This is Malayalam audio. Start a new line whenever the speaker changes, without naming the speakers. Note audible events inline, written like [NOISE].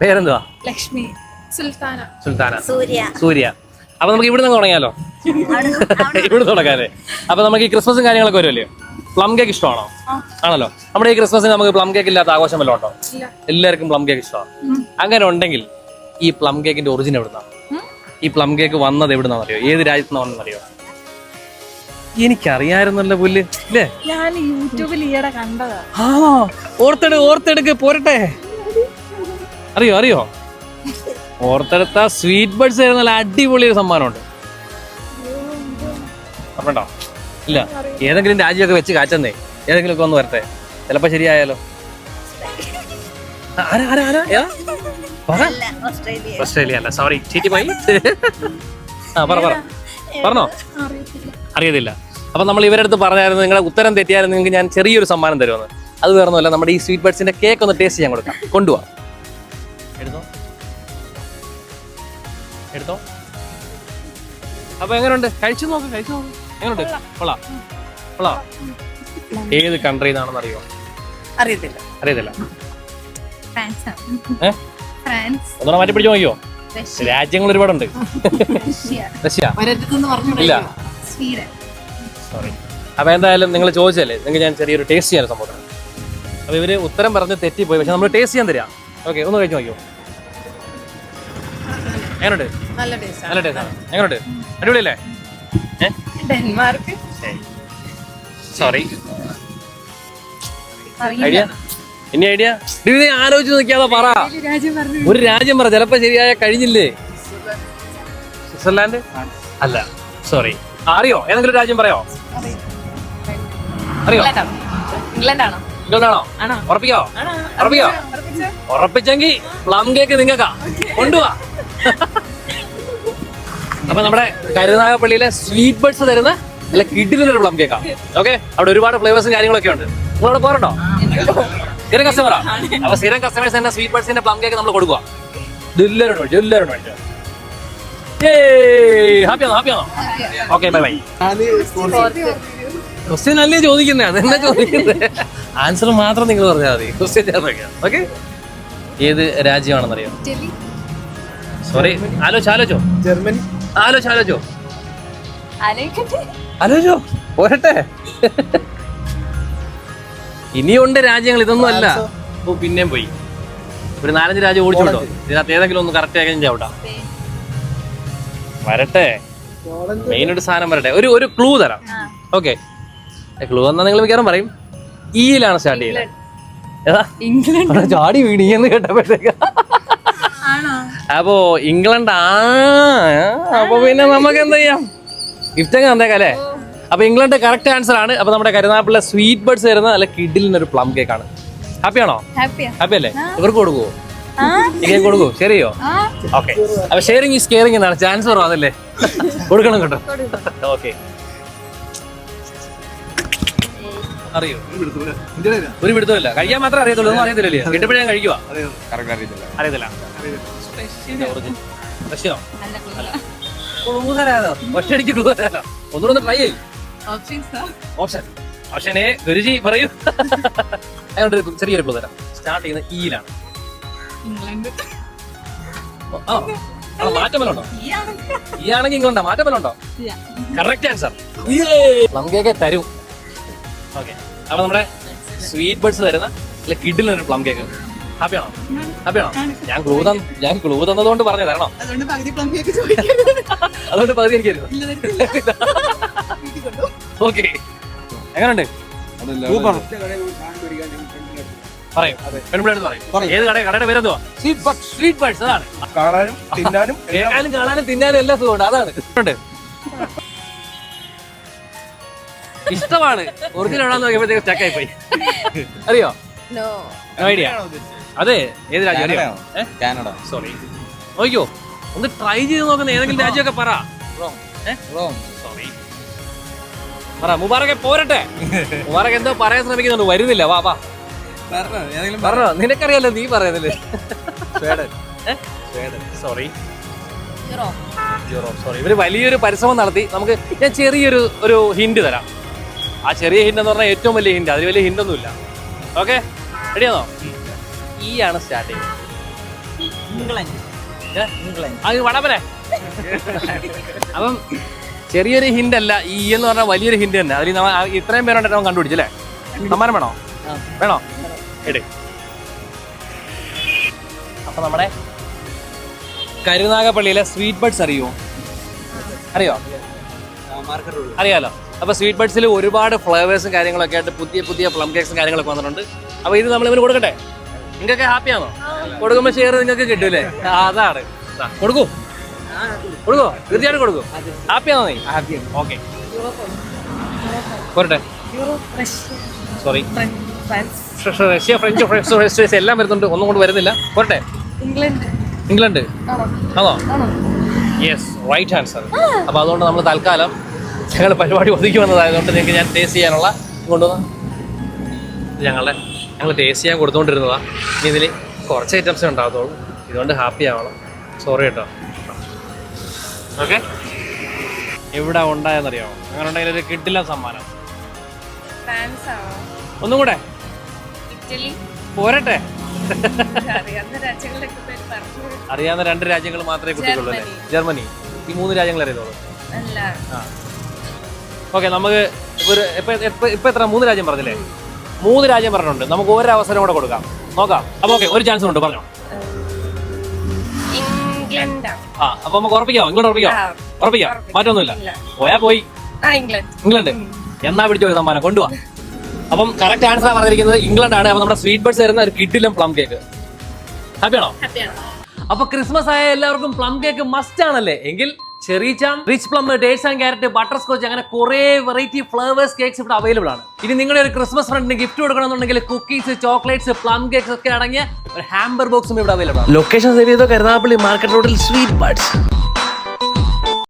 പേരെന്തുവാ?
ലക്ഷ്മി സുൽത്താന.
സുൽത്താന.
സൂര്യ.
സൂര്യ. അപ്പൊ നമുക്ക് ഇവിടെ നിന്ന് തുടങ്ങിയാലോ ഇവിടെ തുടങ്ങാല്ലേ? അപ്പൊ നമുക്ക് ഈ ക്രിസ്മസും കാര്യങ്ങളൊക്കെ വരുമല്ലോ? പ്ലം കേക്ക് ഇഷ്ടമാണോ? ആണല്ലോ. നമ്മുടെ ഈ ക്രിസ്മസിന് നമുക്ക് പ്ലം കേക്ക് ഇല്ലാത്ത ആഘോഷം വല്ലതും ഉണ്ടോ?
ഇല്ല.
എല്ലാവർക്കും പ്ലം കേക്ക് ഇഷ്ടമാണ്? അങ്ങനെ ഉണ്ടെങ്കിൽ ഈ പ്ലം കേക്കിന്റെ ഒറിജിൻ എവിടുന്നാണ് ഈ പ്ലം കേക്ക് വന്നത് എവിടുന്നാന്ന് അറിയോ ഏത് രാജ്യത്ത് നിന്നാണെന്ന് അറിയോ എനിക്കറിയായിരുന്നല്ലോ പുല്ല് ഇല്ലേ?
ഞാൻ യൂട്യൂബിൽ ഈയിടെ കണ്ടതാ.
ആ ഓർത്തെടു ഓർത്തെടുക്ക് പോരട്ടെ. അറിയോ അറിയോ? ഓർത്തെടുത്ത സ്വീറ്റ് ബഡ്സ് ആയിരുന്നു. നല്ല അടിപൊളി ഒരു സമ്മാനമുണ്ട്. പറഞ്ഞോ ഇല്ല. ഏതെങ്കിലും രാജ്യമൊക്കെ വെച്ച് കാച്ചെന്നേ. ഏതെങ്കിലും ഒക്കെ ഒന്ന് വരട്ടെ. ചിലപ്പോ ശരിയായാലോ?
ഓസ്ട്രേലിയ.
അല്ല സോറി ചീറ്റിപ്പോയി ആ പറ പറ. പറഞ്ഞോ?
അറിയത്തില്ല.
അറിയത്തില്ല അപ്പൊ നമ്മൾ ഇവരുടെ അടുത്ത് പറഞ്ഞായിരുന്നു നിങ്ങളുടെ ഉത്തരം തെറ്റിയായിരുന്നു നിങ്ങൾക്ക് ഞാൻ ചെറിയൊരു സമ്മാനം തരുമെന്ന്. അത് വേറൊന്നുമല്ല നമ്മുടെ ഈ സ്വീറ്റ് ബഡ്സിന്റെ കേക്ക് ഒന്ന് ടേസ്റ്റ് ചെയ്യാൻ കൊടുക്കാം. കൊണ്ടുപോവാ. എടുത്തോ? എടുത്തോ? അപ്പൊ എങ്ങനെയുണ്ട് കഴിച്ചു നോക്ക് കഴിച്ചു നോക്ക്. എങ്ങനെയുണ്ട് കൊള്ളാ. കൊള്ളാ. ഏത് കൺട്രി എന്നാണെന്ന് അറിയോ
അറിയത്തില്ല.
അറിയത്തില്ല ഒന്നുകൂടെ മാറ്റി പിടിച്ച് നോക്കിയോ? രാജ്യങ്ങൾ ഒരുപാടുണ്ട്.
റഷ്യ.
റഷ്യ.
ഒരിടത്തുനിന്ന് പറഞ്ഞു
ഇല്ല. സോറി അപ്പൊ എന്തായാലും നിങ്ങൾ ചോദിച്ചല്ലേ നിങ്ങൾക്ക് ഞാൻ ചെറിയൊരു ടേസ്റ്റ് ചെയ്യാൻ സംഭവം അപ്പൊ ഇവർ ഉത്തരം പറഞ്ഞ് തെറ്റിപ്പോയി. പക്ഷെ നമ്മൾ ടേസ്റ്റ് ചെയ്യാൻ തരാം. ഓക്കെ ഒന്ന് കഴിച്ചു നോക്കിയോ എങ്ങനെയുണ്ട്
നല്ല ടേസ്റ്റ്
നല്ല ടേസ്റ്റ് ആണ്. എങ്ങനെയുണ്ട് അടിപൊളിയല്ലേ?
ഡെൻമാർക്ക്?
സോറി ഐഡിയ ഇനി ഐഡിയ ഇത് ആലോചിച്ച് നോക്കിയാതാ പറ. ഒരു രാജ്യം പറ. ചിലപ്പോ ശരിയായ കഴിഞ്ഞില്ലേ? സ്വിറ്റ്സർലാൻഡ്? അല്ല. സോറി അറിയോ? ഏതെങ്കിലും രാജ്യം പറയോ? അറിയോ?
ഇംഗ്ലണ്ട് ആണോ ആണോ?
ഉറപ്പിക്കോ? ഉറപ്പിക്കോ? ഉറപ്പിച്ചെങ്കിൽ പ്ലം കേക്ക് നിങ്ങൾക്കാ. കൊണ്ടുപോവാ അപ്പൊ നമ്മുടെ കരുനാഗപ്പള്ളിയിലെ സ്വീറ്റ് ബഡ്സ് തരുന്ന നല്ല കിഡിലൊരു പ്ലം കേക്കാ. ഓക്കെ അവിടെ ഒരുപാട് ഫ്ലേവേഴ്സും കാര്യങ്ങളൊക്കെ ഉണ്ട്. നിങ്ങളവിടെ പോരണ്ടോ സ്ഥിരം കസ്റ്റമറാ അപ്പൊ സ്ഥിരം കസ്റ്റമേഴ്സ് തന്നെ സ്വീറ്റ് ബഡ്സിന്റെ പ്ലം കേക്ക് നമ്മൾ കൊടുക്കുക എല്ലാവരും മേടിച്ചു എല്ലാവരും മേടിച്ചു ഹാപ്പിയാണോ ഹാപ്പിയാണോ ഓക്കെ ബൈ ബൈ ക്വസ്റ്റ്യൻ അല്ലേ ചോദിക്കുന്നത് അതെന്താ ചോദിക്കുന്നത് ആൻസർ മാത്രം നിങ്ങൾ പറഞ്ഞാൽ മതി. ക്വസ്റ്റ്യൻ ഓക്കെ ഏത് രാജ്യമാണെന്നറിയോ?
അറിയാം
സോറി ആലോചിച്ചോ ആലോചിച്ചോ.
ജർമ്മനി.
ആലോചിച്ചോ ആലോചിച്ചോ.
ആലോചോ
ആലോചിച്ചോ. പോരട്ടെ. ഇനിയുണ്ട് രാജ്യങ്ങൾ ഇതൊന്നും അല്ല. ഓ പിന്നെയും പോയി. ഒരു നാലഞ്ച് രാജ്യം ഓടിച്ചോട്ടോ ഇതിനകത്ത് ഏതെങ്കിലും ഒന്ന് കറക്റ്റ് ആക്കാൻ ചവിട്ടാം വരട്ടെ. മെയിൻ ഒരു സാധനം വരട്ടെ. ഒരു ഒരു ക്ലൂ തരാം. ഓക്കെ ക്ലൂ വന്നാൽ നിങ്ങൾ മിക്കവാറും പറയും. ഈയിലാണ് സ്റ്റാർട്ട് ചെയ്യുന്നത് ഏതാ?
ഇംഗ്ലണ്ട്.
ചാടി വീണി എന്ന് കേട്ടപ്പോഴത്തേക്ക്.
ആണോ?
അപ്പോ ഇംഗ്ലണ്ട് ആ അപ്പൊ പിന്നെ നമുക്ക് എന്ത് ചെയ്യാം? ഗിഫ്റ്റ് അങ്ങ് തന്നേക്കല്ലേ അപ്പൊ ഇംഗ്ലണ്ട് കറക്റ്റ് ആൻസർ ആണ്. അപ്പൊ നമ്മുടെ കരുനാപ്പിള്ള സ്വീറ്റ് ബേർഡ്സ് തരുന്ന നല്ല കിഡിലിനൊരു പ്ലം കേക്ക് ആണ്. ഹാപ്പി
ആണോ?
ഹാപ്പി അല്ലേ? ഇവർക്ക് കൊടുക്കുവോ? കേക്ക് കൊടുക്കുവോ? ശരിയോ ഓക്കെ അപ്പൊ ഷെയറിങ് ഈസ് കെയറിങ് എന്നാണ്. ചാൻസ് കുറവാണല്ലേ [LAUGHS] കൊടുക്കണം കേട്ടോ. ഓക്കെ അറിയോ? ഒരു പിടുത്തമില്ല. കഴിക്കാൻ മാത്രമേ അറിയത്തുള്ളൂ. ഒന്നും അറിയത്തില്ലല്ലേ കിട്ടുമ്പോഴേ കഴിക്കുക കഴിക്കുവാ? അറിയത്തില്ല. ഒറ്റയടിക്ക് ക്ലൂ തരാലോ ഒന്നുകൂടെ ഒന്ന് ട്രൈ ചെയ്യും. ഓപ്ഷൻ ഓപ്ഷൻ എ ഗുരുജി പറയൂ. അതുകൊണ്ട് ചെറിയൊരു ക്ലൂ തരാം. സ്റ്റാർട്ട് ചെയ്യുന്ന ഈയിലാണ്
ഇംഗ്ലണ്ട്.
ഓ, ആ. ആ, മാറ്റം വല്ലതും ഉണ്ടോ ഈ ആണെങ്കിൽ ഇംഗ്ലണ്ടാ മാറ്റം വല്ലതും ഉണ്ടോ കറക്റ്റ് ആൻസർ നമുക്കൊക്കെ കേക്ക് തരും. ഓക്കെ അപ്പൊ നമ്മുടെ സ്വീറ്റ് ബഡ്സ് തരുന്ന അല്ലെ കിഡിൽ ഒരു പ്ലം കേക്ക് ഹാപ്പിയാണോ ഹാപ്പിയാണോ ഞാൻ ക്ലൂ തന്ന ഞാൻ ക്ലൂ തന്നതുകൊണ്ട് പറഞ്ഞു തരണോ
അതുകൊണ്ട് പകുതി
എനിക്ക് ഓക്കെ എങ്ങനെയുണ്ട് പറയും. പെൺപിള്ളേർ പറയും. ഏത് കട കടയുടെ പേരെന്തുവാ? സ്വീറ്റ് ബഡ്സ് അതാണ്.
കാണാനും തിന്നാനും
കേൾക്കാനും കാണാനും തിന്നാനും എല്ലാം സുഖമുണ്ട്. അതാണ്. ഇഷ്ടമാണ്. ഒറിജിനൽ ആണെന്ന് നോക്കിയപ്പോഴത്തേക്ക് സ്റ്റക്കായി പോയി അറിയോ?
നോ
ഐഡിയ അതെ ഏത് രാജ്യം? അറിയോ?
കാനഡ
സോറി നോക്കിയോ ഒന്ന് ട്രൈ ചെയ്ത് നോക്കുന്ന ഏതെങ്കിലും രാജ്യമൊക്കെ പറ. സോറി പറ മുബാറക്കെ പോരട്ടെ. മുബാറൊക്കെ എന്തോ പറയാൻ ശ്രമിക്കുന്നുണ്ട്. വരുന്നില്ല. വാ വാ. പറഞ്ഞോ നിനക്കറിയാലോ നീ പറയുന്നില്ലേ സോറി യൂറോപ്പ് സോറി ഇവർ വലിയൊരു പരിശ്രമം നടത്തി. നമുക്ക് ഞാൻ ചെറിയൊരു ഒരു ഹിന്റ് തരാം. ആ ചെറിയ ഹിന്റ് എന്ന് പറഞ്ഞാൽ ഏറ്റവും വലിയ ഹിന്റ് അതിൽ വലിയ ഹിന്റ് ഒന്നുമില്ല. ഓക്കെ റെഡിയാണോ ഈ ആണ് സ്റ്റാർട്ടിങ്? അത് അപ്പം ചെറിയൊരു ഹിന്റ് അല്ല ഈ എന്ന് പറഞ്ഞാൽ വലിയൊരു ഹിന്റ് തന്നെ. അതിൽ ഇത്രയും പേരുണ്ടോ നമ്മൾ കണ്ടുപിടിച്ചല്ലേ സമ്മാനം വേണോ? വേണോ? എട് അപ്പൊ നമ്മുടെ കരുനാഗപ്പള്ളിയിലെ സ്വീറ്റ് ബഡ്സ് അറിയോ? അറിയോ? അറിയാലോ? അപ്പൊ സ്വീറ്റ് ബഡ്സിൽ ഒരുപാട് ഫ്ലേവേഴ്സും കാര്യങ്ങളൊക്കെ ആയിട്ട് പുതിയ പുതിയ പ്ലം കേക്സും കാര്യങ്ങളൊക്കെ വന്നിട്ടുണ്ട്. അപ്പോൾ ഇത് നമ്മൾ ഇവന് കൊടുക്കട്ടെ? നിങ്ങൾക്ക് ഹാപ്പിയാണോ? കൊടുക്കുമ്പോൾ ഷെയർ നിങ്ങൾക്ക് കിട്ടൂലേ അതാണ്. കൊടുക്കൂ. കൊടുക്കോ തീർച്ചയായിട്ടും കൊടുക്കൂ. ഹാപ്പിയാണോ നീ? ഹാപ്പി ഓക്കെ പോരട്ടെ sorry Russia French fresh fresh എല്ലാം വരുന്നുണ്ട്. ഒന്നും കൊണ്ട് വരുന്നില്ല. പോരട്ടെ.
ഇംഗ്ലണ്ട്
ഇംഗ്ലണ്ട് ആണോ? യെസ് റൈറ്റ് ആൻസർ അപ്പോൾ അതുകൊണ്ട് നമ്മൾ തൽക്കാലം ഞങ്ങൾ പരിപാടി ഒതുക്കി വന്നതായതുകൊണ്ട് നിങ്ങൾക്ക് ഞാൻ ടേസ്റ്റ് ചെയ്യാനുള്ള കൊണ്ടുവന്ന? ഞങ്ങളുടെ ഞങ്ങൾ ടേസ്റ്റ് ചെയ്യാൻ കൊടുത്തുകൊണ്ടിരുന്നതാണ് ഇനി ഇതിൽ കുറച്ച് ഐറ്റംസ് ഉണ്ടാകത്തുള്ളൂ. ഇതുകൊണ്ട് ഹാപ്പി ആവണം. സോറി കേട്ടോ. ഓക്കെ എവിടെ ഉണ്ടായെന്നറിയാമോ അങ്ങനെ ഉണ്ടെങ്കിൽ ഒരു കിട്ടില്ല സമ്മാനം. ഒന്നും കൂടെ? പോരട്ടെ.
അറിയാവുന്ന
രണ്ട് രാജ്യങ്ങൾ മാത്രമേ കുട്ടികളുള്ളൂ അല്ലേ? ജർമ്മനി. ഈ മൂന്ന് രാജ്യങ്ങൾ അറിയത്തുള്ളൂ. ഓക്കെ നമുക്ക് ഒരു ഇപ്പൊ ഇപ്പൊ എത്ര? മൂന്ന് രാജ്യം പറഞ്ഞില്ലേ? മൂന്ന് രാജ്യം പറഞ്ഞിട്ടുണ്ട്. നമുക്ക് ഒരു അവസരം കൂടെ കൊടുക്കാം. നോക്കാം. അപ്പൊ ഓക്കെ ഒരു ചാൻസ് ഉണ്ട്. പറഞ്ഞോ. ആ അപ്പൊ നമുക്ക് ഉറപ്പിക്കാം ഇങ്ങോട്ട് ഉറപ്പിക്കാം. ഉറപ്പിക്കാം.
മാറ്റൊന്നുമില്ല.
പോയാ പോയി.
ഇംഗ്ലണ്ട്.
എന്നാ പിടിച്ചോ സമ്മാനം? കൊണ്ടുപോവാ അപ്പം കറക്റ്റ് ആൻസർ പറഞ്ഞിരിക്കുന്നത് ഇംഗ്ലണ്ട് ആണ് അപ്പൊ നമ്മുടെ സ്വീറ്റ് ബഡ്സ് തരുന്ന ഒരു കിഡിലും പ്ലം കേക്ക്
ഹാപ്പിയാണ്
അപ്പൊ ക്രിസ്മസ് ആയ എല്ലാവർക്കും പ്ലം കേക്ക് മസ്റ്റ് ആണല്ലേ? എങ്കിൽ cherry charm rich plum dates and carrot butter scotch അങ്ങനെ കുറെ വെറൈറ്റി ഫ്ലേവേഴ്സ് കേക്ക്സ് ഇവിടെ അവൈലബിൾ ആണ്. ഇനി നിങ്ങളുടെ ഒരു ക്രിസ്മസ് ഫ്രണ്ടിന് ഗിഫ്റ്റ് കൊടുക്കണമെന്നുണ്ടെങ്കിൽ കുക്കീസ് ചോക്ലേറ്റ്സ് പ്ലം കേക്ക്സ് ഒക്കെ അടങ്ങിയ ഒരു ഹാമ്പർ ബോക്സും ഇവിടെ അവൈലബിൾ ആണ്. ലൊക്കേഷൻ സേവ് ചെയ്തോ കരുനാഗപ്പള്ളി മാർക്കറ്റ് റോഡിൽ സ്വീറ്റ് ബഡ്സ്